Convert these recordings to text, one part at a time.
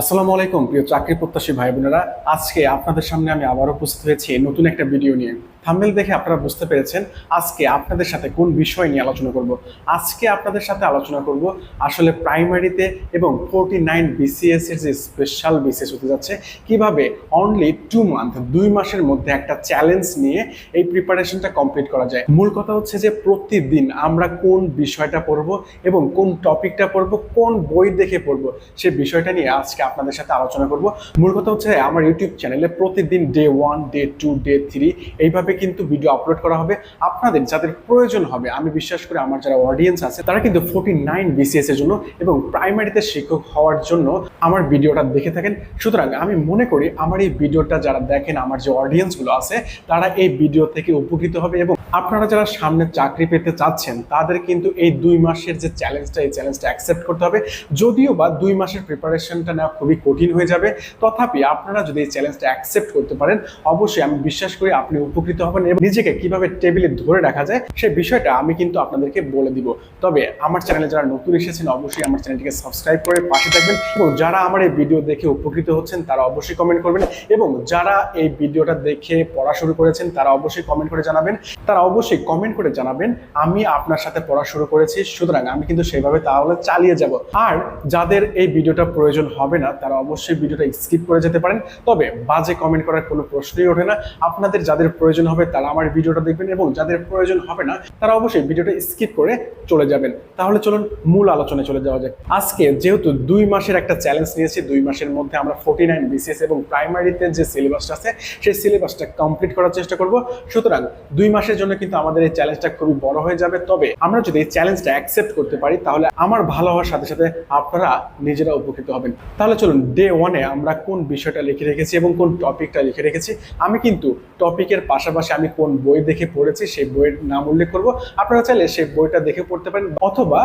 আসসালামু আলাইকুম, প্রিয় চাকরি প্রত্যাশী ভাই বোনেরা আজকে আপনাদের সামনে আমি আবার উপস্থিত হয়েছি নতুন একটা ভিডিও নিয়ে। থাম্বেল দেখে আপনারা বুঝতে পেরেছেন আজকে আপনাদের সাথে কোন বিষয় নিয়ে আলোচনা করব। আজকে আপনাদের সাথে আলোচনা করব আসলে প্রাইমারিতে এবং ফোরটি নাইন বিসিএস এর যে স্পেশাল বিসিএস হতে যাচ্ছে, কীভাবে অনলি টু মান্থ দুই মাসের মধ্যে একটা চ্যালেঞ্জ নিয়ে এই প্রিপারেশনটা কমপ্লিট করা যায়। মূল কথা হচ্ছে যে প্রতিদিন আমরা কোন বিষয়টা পড়ব এবং কোন টপিকটা পড়ব, কোন বই দেখে পড়ব, সে বিষয়টা নিয়ে আজকে আপনাদের সাথে আলোচনা করব। মূল কথা হচ্ছে আমার ইউটিউব চ্যানেলে প্রতিদিন day one day two day three এইভাবে কিন্তু ভিডিও আপলোড করা হবে। আপনাদের যাদের প্রয়োজন হবে, আমি বিশ্বাস করি আমার যারা অডিয়েন্স আছে, তারা কিন্তু ফোর্টি নাইন বিসিএস এর জন্য এবং প্রাইমারিতে শিক্ষক হওয়ার জন্য আমার ভিডিওটা দেখে থাকেন। সুতরাং আমি মনে করি আমার এই ভিডিওটা যারা দেখেন, আমার যে অডিয়েন্সগুলো আছে, তারা এই ভিডিও থেকে উপকৃত হবে এবং আপনারা যারা সামনে চাকরি পেতে চাচ্ছেন, তাদের কিন্তু এই দুই মাসের যে চ্যালেঞ্জটা এই চ্যালেঞ্জটা অ্যাকসেপ্ট করতে হবে। যদিও বা দুই মাসের প্রিপারেশনটা নেওয়া খুবই কঠিন হয়ে যাবে, তথাপি আপনারা যদি এই চ্যালেঞ্জটা অ্যাকসেপ্ট করতে পারেন, অবশ্যই আমি বিশ্বাস করি আপনি উপকৃত হবেন এবং নিজেকে কীভাবে টেবিলে ধরে রাখা যায় সেই বিষয়টা আমি কিন্তু আপনাদেরকে বলে দিব। তবে আমার চ্যানেলে যারা নতুন এসেছেন, অবশ্যই আমার চ্যানেলটিকে সাবস্ক্রাইব করে পাশে থাকবেন এবং যারা আমার এই ভিডিও দেখে উপকৃত হচ্ছেন, তারা অবশ্যই কমেন্ট করবেন এবং যারা এই ভিডিওটা দেখে পড়া শুরু করেছেন, তারা অবশ্যই কমেন্ট করে জানাবেন। তারা অবশ্যই কমেন্ট করে জানাবেন, আমি আপনার সাথে পড়া শুরু করেছি, সুতরাং আমি কিন্তু সেভাবে তাহলে চালিয়ে যাব। আর যাদের এই ভিডিওটা প্রয়োজন হবে না, তারা অবশ্যই ভিডিওটা স্কিপ করে যেতে পারেন। তবে বাজে কমেন্ট করার কোনো প্রশ্নই ওঠে না। আপনাদের যাদের প্রয়োজন হবে তারা আমার ভিডিওটা দেখবেন এবং যাদের প্রয়োজন হবে না, তারা অবশ্যই ভিডিওটা স্কিপ করে চলে যাবেন। তাহলে চলুন মূল আলোচনায় চলে যাওয়া যাক। আজকে যেহেতু দুই মাসের একটা চ্যালেঞ্জ নিয়েছি, দুই মাসের মধ্যে আমরা ফোর্টি নাইন বিসিএস এবং প্রাইমারিতে যে সিলেবাসটা আছে, সেই সিলেবাসটা কমপ্লিট করার চেষ্টা করব। সুতরাং দুই মাসের জন্য কিন্তু আমাদের এই চ্যালেঞ্জটা খুবই বড় হয়ে যাবে। তবে আমরা যদি এই চ্যালেঞ্জটা অ্যাকসেপ্ট করতে পারি, তাহলে আমার ভালো হওয়ার সাথে সাথে আপনারা নিজেরা উপকৃত হবেন। তাহলে চলুন ডে ওয়ানে আমরা কোন বিষয়টা লিখে রেখেছি এবং কোন টপিকটা লিখে রেখেছি। আমি কিন্তু টপিকের পাশাপাশি আমি কোন বই দেখে পড়েছি সেই বইয়ের নাম উল্লেখ করব। আপনারা চাইলে সেই বইটা দেখে পড়তে পারেন অথবা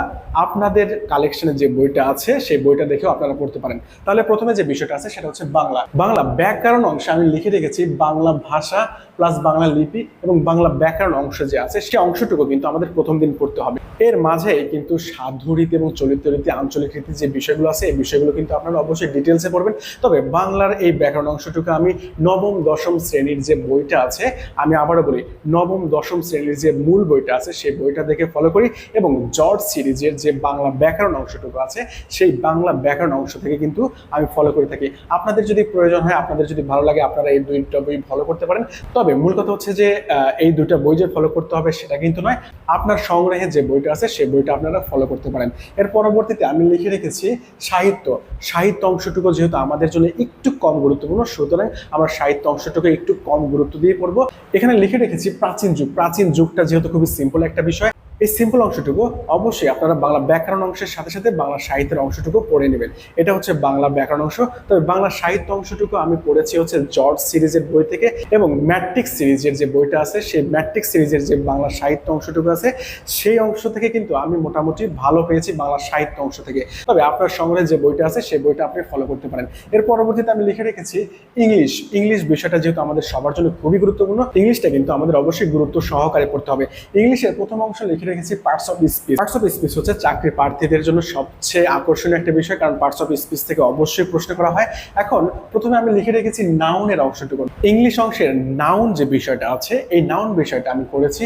আপনাদের কালেকশনে যে বইটা আছে সেই বইটা দেখেও আপনারা পড়তে পারেন। তাহলে প্রথমে যে বিষয়টা আছে সেটা হচ্ছে বাংলা। বাংলা ব্যাকরণ অংশে আমি লিখে রেখেছি বাংলা ভাষা প্লাস বাংলা লিপি এবং বাংলা ব্যাকরণ অংশ যে আছে, সে অংশটুকু কিন্তু আমাদের প্রথম দিন পড়তে হবে। এর মাঝে কিন্তু সাধুরীতি এবং চলিত রীতি, আঞ্চলিক রীতি যে বিষয়গুলো আছে, এই বিষয়গুলো কিন্তু আপনারা অবশ্যই ডিটেলসে পড়বেন। তবে বাংলার এই ব্যাকরণ অংশটুকু আমি নবম, দশম শ্রেণির যে বইটা আছে, আমি আবারও বলি, নবম, দশম শ্রেণির যে মূল বইটা আছে, সেই বইটা দেখে ফলো করি এবং জর্জ সিরিজের যে বাংলা ব্যাকরণ অংশটুকু আছে, সেই বাংলা ব্যাকরণ অংশ থেকে কিন্তু আমি ফলো করে থাকি। আপনাদের যদি প্রয়োজন হয়, আপনাদের যদি ভালো লাগে, আপনারা এই দুইটা বই ফলো করতে পারেন। তবে মূল কথা হচ্ছে যে এই দুটা বই যে ফলো করতে হবে সেটা কিন্তু নয়, আপনার সংগ্রহে যে বইটা আছে সেই বইটা আপনারা ফলো করতে পারেন। এর পরবর্তীতে আমি লিখে রেখেছি সাহিত্য। সাহিত্য অংশটুকু যেহেতু আমাদের জন্য একটু কম গুরুত্বপূর্ণ, সুতরাং আমরা সাহিত্য অংশটুকু একটু কম গুরুত্ব দিয়ে পড়ব। এখানে লিখে রেখেছি প্রাচীন যুগ। প্রাচীন যুগটা যেহেতু খুবই সিম্পল একটা বিষয় এই সিম্পল অংশটুকু অবশ্যই আপনারা বাংলা ব্যাকরণ অংশের সাথে সাথে বাংলা সাহিত্যের অংশটুকু পড়ে নেবেন। এটা হচ্ছে বাংলা ব্যাকরণ অংশ। তবে বাংলা সাহিত্য অংশটুকু আমি পড়েছি হচ্ছে জর্জ সিরিজের বই থেকে এবং ম্যাট্রিক সিরিজের যে বইটা আছে, সেই ম্যাট্রিক সিরিজের যে বাংলা সাহিত্য অংশটুকু আছে, সেই অংশ থেকে কিন্তু আমি মোটামুটি ভালো পেয়েছি বাংলা সাহিত্য অংশ থেকে। তবে আপনার সংগ্রহে যে বইটা আছে, সেই বইটা আপনি ফলো করতে পারেন। এর পরবর্তীতে আমি লিখে রেখেছি ইংলিশ। ইংলিশ বিষয়টা যেহেতু আমাদের সবার জন্য খুবই গুরুত্বপূর্ণ, ইংলিশটা কিন্তু আমাদের অবশ্যই গুরুত্ব সহকারে পড়তে হবে। ইংলিশের প্রথম অংশ লিখে রেখেছি parts of speech parts of speech হচ্ছে চাকরি প্রার্থীদের জন্য সবচেয়ে আকর্ষণীয় একটা বিষয়, কারণ পার্টস অফ স্পিচ থেকে অবশ্যই প্রশ্ন করা হয়। এখন প্রথমে আমি লিখে রেখেছি নাউনের অংশটুকু। ইংলিশ অংশের নাউন যে বিষয়টা আছে, এই নাউন বিষয়টা আমি পড়েছি।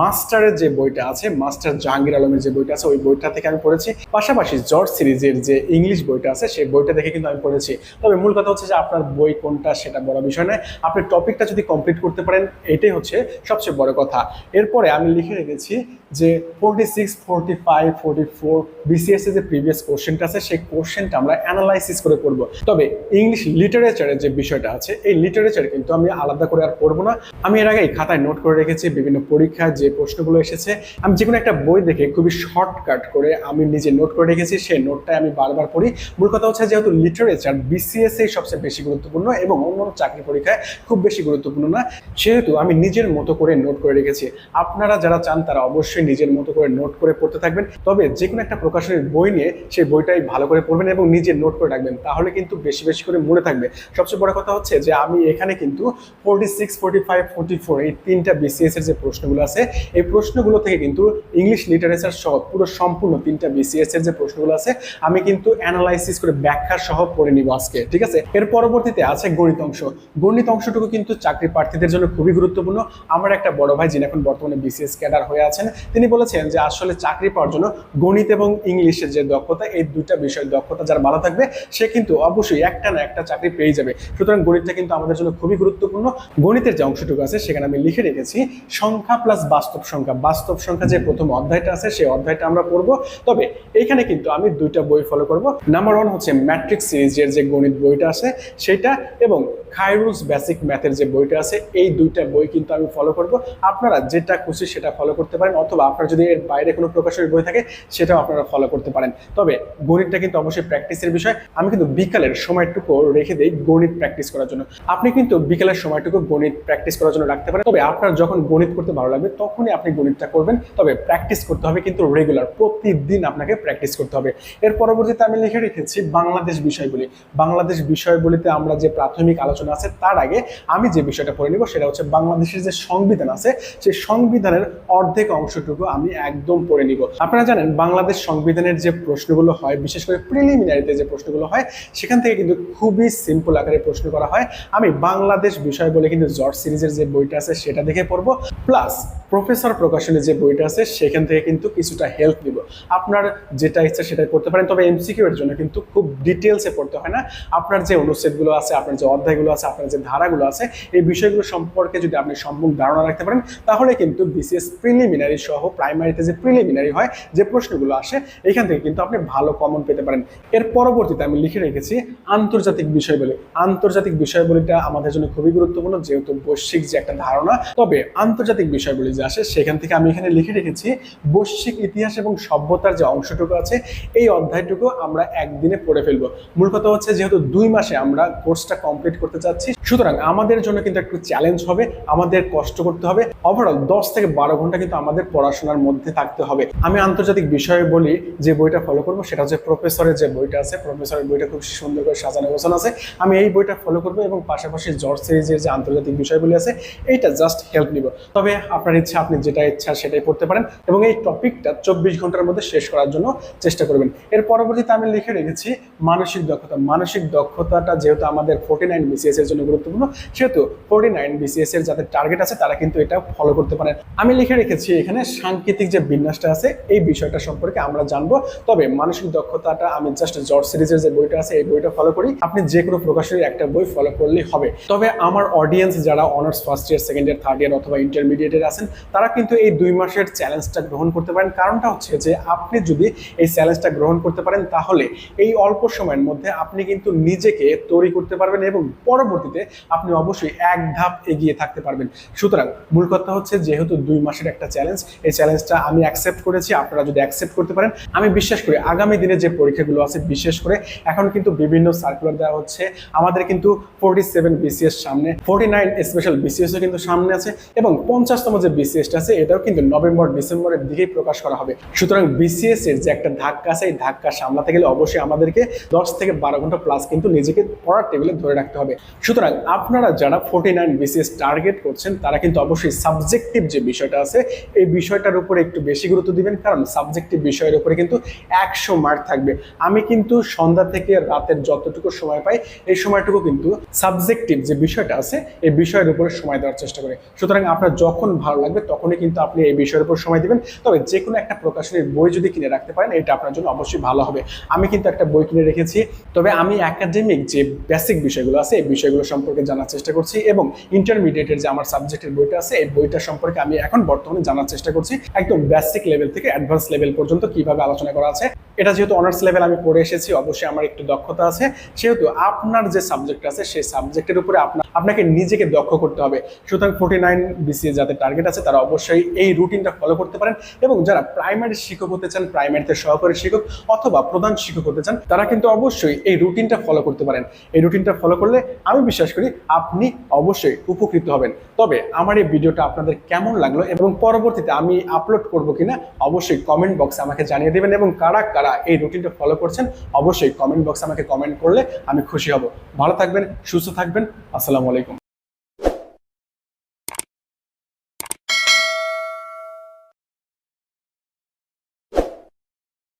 মাস্টারের যে বইটা আছে মাস্টার জাহাঙ্গীর আলমের যে বইটা আছে, ওই বইটা থেকে আমি পড়েছি। পাশাপাশি জর্জ সিরিজের যে ইংলিশ বইটা আছে, সেই বইটা দেখে কিন্তু আমি পড়েছি। তবে মূল কথা হচ্ছে যে আপনার বই কোনটা সেটা বড় বিষয় নয়। আপনি টপিকটা যদি কমপ্লিট করতে পারেন, এটাই হচ্ছে সবচেয়ে বড় কথা। এরপরে আমি লিখে রেখেছি যে forty six forty five forty four BCS যে প্রিভিয়াস কোশ্চেনটা আছে, সেই কোশ্চেনটা আমরা অ্যানালাইসিস করে পড়ব। তবে ইংলিশ লিটারেচারের যে বিষয়টা আছে, এই লিটারেচার কিন্তু আমি আলাদা করে আর পড়ব না। আমি এর আগে খাতায় নোট করে রেখেছি, বিভিন্ন পরীক্ষায় যে প্রশ্নগুলো এসেছে। আমি যে কোনো একটা বই দেখে খুবই শর্টকাট করে আমি নিজে নোট করে রেখেছি, সেই নোটটাই আমি বারবার পড়ি। মূল কথা হচ্ছে যেহেতু লিটারেচার বিসিএস এই সবচেয়ে বেশি গুরুত্বপূর্ণ এবং অন্যান্য চাকরি পরীক্ষায় খুব বেশি গুরুত্বপূর্ণ না, সেহেতু আমি নিজের মতো করে নোট করে রেখেছি। আপনারা যারা চান তারা অবশ্যই নিজের মতো করে নোট করে পড়তে থাকবেন। তবে যে কোনো একটা প্রকাশনের বই নিয়ে সেই বইটাই ভালো করে পড়বেন এবং নিজে নোট করে রাখবেন। তাহলে কিন্তু বেশি বেশি করে মনে থাকবে। সবচেয়ে বড় কথা হচ্ছে যে, আমি এখানে কিন্তু forty six forty five forty four এই তিনটা বিসিএস এর যে প্রশ্নগুলো আছে, এই প্রশ্নগুলো থেকে কিন্তু ইংলিশ লিটারেচার সহ পুরো সম্পূর্ণ তিনটা বিসিএস এর যে প্রশ্নগুলো আছে, আমি কিন্তু অ্যানালাইসিস করে ব্যাখ্যা সহ পড়ে নিব আজকে, ঠিক আছে? এর পরবর্তীতে আছে গণিত অংশ। গণিত অংশটুকু কিন্তু চাকরি প্রার্থীদের জন্য খুবই গুরুত্বপূর্ণ। আমার একটা বড় ভাই যিনি এখন বর্তমানে বিসিএস ক্যাডার হয়ে আছেন তিনি বলেছেন যে আসলে চাকরি পাওয়ার জন্য গণিত এবং ইংলিশের যে দক্ষতা, এই দুইটা বিষয়ের দক্ষতা যার ভালো থাকবে, সে কিন্তু অবশ্যই একটা না একটা চাকরি পেয়ে যাবে। সুতরাং গণিতটা কিন্তু আমাদের জন্য খুবই গুরুত্বপূর্ণ। গণিতের যে অংশটুকু আছে, সেখানে আমি লিখে রেখেছি, সংখ্যা প্লাস বাস্তব সংখ্যা। বাস্তব সংখ্যা যে প্রথম অধ্যায়টা আছে, সেই অধ্যায়টা আমরা পড়ব। তবে এখানে কিন্তু আমি দুইটা বই ফলো করব। নাম্বার ওয়ান হচ্ছে ম্যাট্রিক সিরিজের যে গণিত বইটা আছে, সেটা এবং খাইরুলস বেসিক ম্যাথের যে বইটা আছে, এই দুইটা বই কিন্তু আমি ফলো করব। আপনারা যেটা খুশি সেটা ফলো করতে পারেন, অথবা আপনার যদি এর বাইরে কোনো প্রকাশের বই থাকে, সেটাও আপনারা ফলো করতে পারেন। তবে গণিতটা কিন্তু অবশ্যই প্র্যাকটিসের বিষয়। আমি কিন্তু বিকালের সময়টুকু রেখে দিই গণিত প্র্যাকটিস করার জন্য। আপনি কিন্তু বিকালের সময়টুকু গণিত প্র্যাকটিস করার জন্য রাখতে পারেন। তবে আপনার যখন গণিত করতে ভালো লাগবে, তখনই আপনি গণিতটা করবেন। তবে প্র্যাকটিস করতে হবে কিন্তু রেগুলার প্রতিদিন আপনাকে প্র্যাকটিস করতে হবে। এর পরবর্তীতে আমি লিখে রেখেছি বাংলাদেশ বিষয়গুলি বাংলাদেশ বিষয়গুলিতে আমরা যে প্রাথমিক আলোচনা আছে, তার আগে আমি যে বিষয়টা পড়ে নিব, সেটা হচ্ছে বাংলাদেশের যে সংবিধান আছে, সেই সংবিধানের অর্ধেক অংশটুকু আমি একদম পড়ে নিব। আপনারা জানেন, বাংলাদেশ সংবিধানের যে প্রশ্নগুলো হয়, বিশেষ করে প্রিলিমিনারিতে যে প্রশ্নগুলো হয়, সেখান থেকে কিন্তু খুবই সিম্পল আকারে প্রশ্ন করা হয়। আমি বাংলাদেশ বিষয় বলে কিন্তু জর্জ সিরিজের যে বইটা আছে, সেটা দেখে পড়ব। প্লাস প্রফেসর প্রকাশনের যে বইটা আছে, সেখান থেকে কিন্তু কিছুটা হেল্প নিব। আপনার যেটা ইচ্ছা সেটাই পড়তে পারেন, তবে এমসিকিউ এর জন্য কিন্তু খুব ডিটেলসে পড়তে হয় না। আপনার যে অনুচ্ছেদগুলো আছে, আপনার যে অধ্যায়গুলো আছে, আপনার যে ধারাগুলো আছে, এই বিষয়গুলো সম্পর্কে যদি আপনি সম্পূর্ণ ধারণা রাখতে পারেন, তাহলে কিন্তু বিসিএস প্রিলিমিনারি সহ প্রাইমারিতে যে প্রিলিমিনারি হয়, যে প্রশ্নগুলো আসে, এখান থেকে কিন্তু আপনি ভালো কমন পেতে পারেন। এর পরবর্তীতে আমি লিখে রেখেছি আন্তর্জাতিক বিষয়বলি আন্তর্জাতিক বিষয়বলিটা আমাদের জন্য খুবই গুরুত্বপূর্ণ, যেহেতু বৈশ্বিক যে একটা ধারণা। তবে আন্তর্জাতিক বিষয়বলি যে আসে, সেখান থেকে আমি এখানে লিখে রেখেছি বৈশ্বিক ইতিহাস এবং সভ্যতার যে অংশটুকু আছে, এই অধ্যায়টুকু আমরা একদিনে পড়ে ফেলব। মূল কথা হচ্ছে যেহেতু দুই মাসে আমরা কোর্সটা কমপ্লিট করতে চাচ্ছি, সুতরাং আমাদের জন্য কিন্তু একটু চ্যালেঞ্জ হবে, আমাদের কষ্ট করতে হবে। ওভারঅল দশ থেকে বারো ঘণ্টা কিন্তু আমাদের পড়াশোনার মধ্যে থাকতে হবে। আমি আন্তর্জাতিক বিষয়ে বলি যে বইটা ফলো করব, সেটা হচ্ছে প্রফেসরের যে বইটা আছে, প্রফেসরের বইটা খুব সুন্দর করে সাজানো গোছানো আছে। আমি এই বইটা ফলো করব এবং পাশাপাশি জর্জ সিরিজের যে আন্তর্জাতিক বিষয়গুলি আছে, এইটা জাস্ট হেল্প নিব। তবে আপনার ইচ্ছা, আপনি যেটা ইচ্ছা সেটাই পড়তে পারেন এবং এই টপিকটা চব্বিশ ঘণ্টার মধ্যে শেষ করার জন্য চেষ্টা করবেন। এর পরবর্তীতে আমি লিখে রেখেছি মানসিক দক্ষতা। মানসিক দক্ষতাটা যেহেতু আমাদের ফোর্টি নাইন বিসিএস এর জন্য গুরুত্বপূর্ণ, সেহেতু ফোর্টি নাইন বিসিএস এর যাদের টার্গেট আছে, তারা কিন্তু এটা ফলো করতে পারেন। আমি লিখে রেখেছি এখানে সাংকেতিক যে বিন্যাসটা আছে, এই বিষয়টা সম্পর্কে আমরা জানব। তবে মানসিক দক্ষতাটা আমি জাস্ট জর্জ সিরিজের যে বইটা আছে, এই বইটা ফলো করি। আপনি যে কোনো প্রকাশের একটা বই ফলো করলেই হবে। তবে আমার অডিয়েন্স যারা honours first year second year third year অথবা ইন্টারমিডিয়েটের আছেন, তারা কিন্তু এই দুই মাসের চ্যালেঞ্জটা গ্রহণ করতে পারেন। কারণটা হচ্ছে যে, আপনি যদি এই চ্যালেঞ্জটা গ্রহণ করতে পারেন, তাহলে এই অল্প সময়ের মধ্যে আপনি কিন্তু নিজেকে তৈরি করতে পারবেন এবং পরবর্তীতে আপনি অবশ্যই এক ধাপ এগিয়ে থাকতে পারবেন। সুতরাং মূল কথা হচ্ছে, যেহেতু দুই মাসের একটা চ্যালেঞ্জ এই চ্যালেঞ্জটা আমি অ্যাকসেপ্ট করেছি, আপনারা যদি অ্যাকসেপ্ট করতে পারেন। আমি বিশ্বাস করি, আগামী দিনে যে পরীক্ষাগুলো আছে, বিশেষ করে এখন কিন্তু বিভিন্ন সার্কুলার দেওয়া হচ্ছে। আমাদের কিন্তু ফোর্টি সেভেন বিসিএস সামনে ফোর্টি নাইন স্পেশাল বিসিএসও কিন্তু সামনে আছে এবং পঞ্চাশতম যে বিসিএসটা আছে, এটাও কিন্তু নভেম্বর, ডিসেম্বরের দিকেই প্রকাশ করা হবে। সুতরাং বিসিএস এর যে একটা ধাক্কা আছে, এই ধাক্কা সামলাতে গেলে অবশ্যই আমাদেরকে দশ থেকে বারো ঘণ্টা প্লাস কিন্তু নিজেকে পড়ার টেবিলে ধরে রাখতে হবে। সুতরাং আপনারা যারা ফোর্টি নাইন বিসিএস টার্গেট করছেন, তারা কিন্তু অবশ্যই সাবজেক্টিভ যে বিষয়টা আছে, এই বিষয়টার উপরে একটু বেশি গুরুত্ব দিবেন, কারণ সাবজেক্টিভ বিষয়ের উপরে কিন্তু একশো মার্ক থাকবে। আমি কিন্তু সন্ধ্যা থেকে রাতের যতটুকু সময় পাই, এই সময়টুকু কিন্তু সাবজেক্টিভ যে বিষয়টা আছে, এই বিষয়ের উপরে সময় দেওয়ার চেষ্টা করি। সুতরাং আপনার যখন ভালো লাগবে, তখনই কিন্তু আপনি এই বিষয়ের উপর সময় দিবেন। তবে যে কোনো একটা প্রকাশনের বই যদি কিনে রাখতে পারেন, এটা আপনার জন্য অবশ্যই ভালো হবে। আমি কিন্তু একটা বই কিনে রেখেছি, তবে আমি একাডেমিক যে বেসিক বিষয়গুলো আছে, এই বিষয়গুলো সম্পর্কে জানার চেষ্টা করছি এবং ইন্টারমিডিয়েটের যে আমার সাবজেক্টের বইটা আছে, এই বইটা সম্পর্কে আমি এখন বর্তমানে জানার চেষ্টা করছি। একদম বেসিক লেভেল থেকে অ্যাডভান্স লেভেল পর্যন্ত কীভাবে আলোচনা করা আছে। এটা যেহেতু অনার্স লেভেল আমি পড়ে এসেছি, অবশ্যই আমার একটু দক্ষতা আছে। সেহেতু আপনার যে সাবজেক্ট আছে, সেই সাবজেক্টের উপরে আপনার আপনাকে নিজেকে দক্ষ করতে হবে। সুতরাং ফোর্টি নাইন বিসিএ যাদের টার্গেট আছে, তারা অবশ্যই এই রুটিনটা ফলো করতে পারেন এবং যারা প্রাইমারি শিক্ষক হতে চান প্রাইমারিতে সহকারী শিক্ষক অথবা প্রধান শিক্ষক হতে চান, তারা কিন্তু অবশ্যই এই রুটিনটা ফলো করতে পারেন। এই রুটিনটা ফলো করলে আমি বিশ্বাস করি আপনি অবশ্যই উপকৃত হবেন। তবে আমার এই ভিডিওটা আপনাদের কেমন লাগল এবং পরবর্তীতে আমি আপলোড করব কিনা, অবশ্যই কমেন্ট বক্সে আমাকে জানিয়ে দেবেন এবং কারা কারা এই রুটিনটা ফলো করছেন, অবশ্যই কমেন্ট বক্সে আমাকে কমেন্ট করলে আমি খুশি হব। ভালো থাকবেন, সুস্থ থাকবেন। আসসালামু আলাইকুম।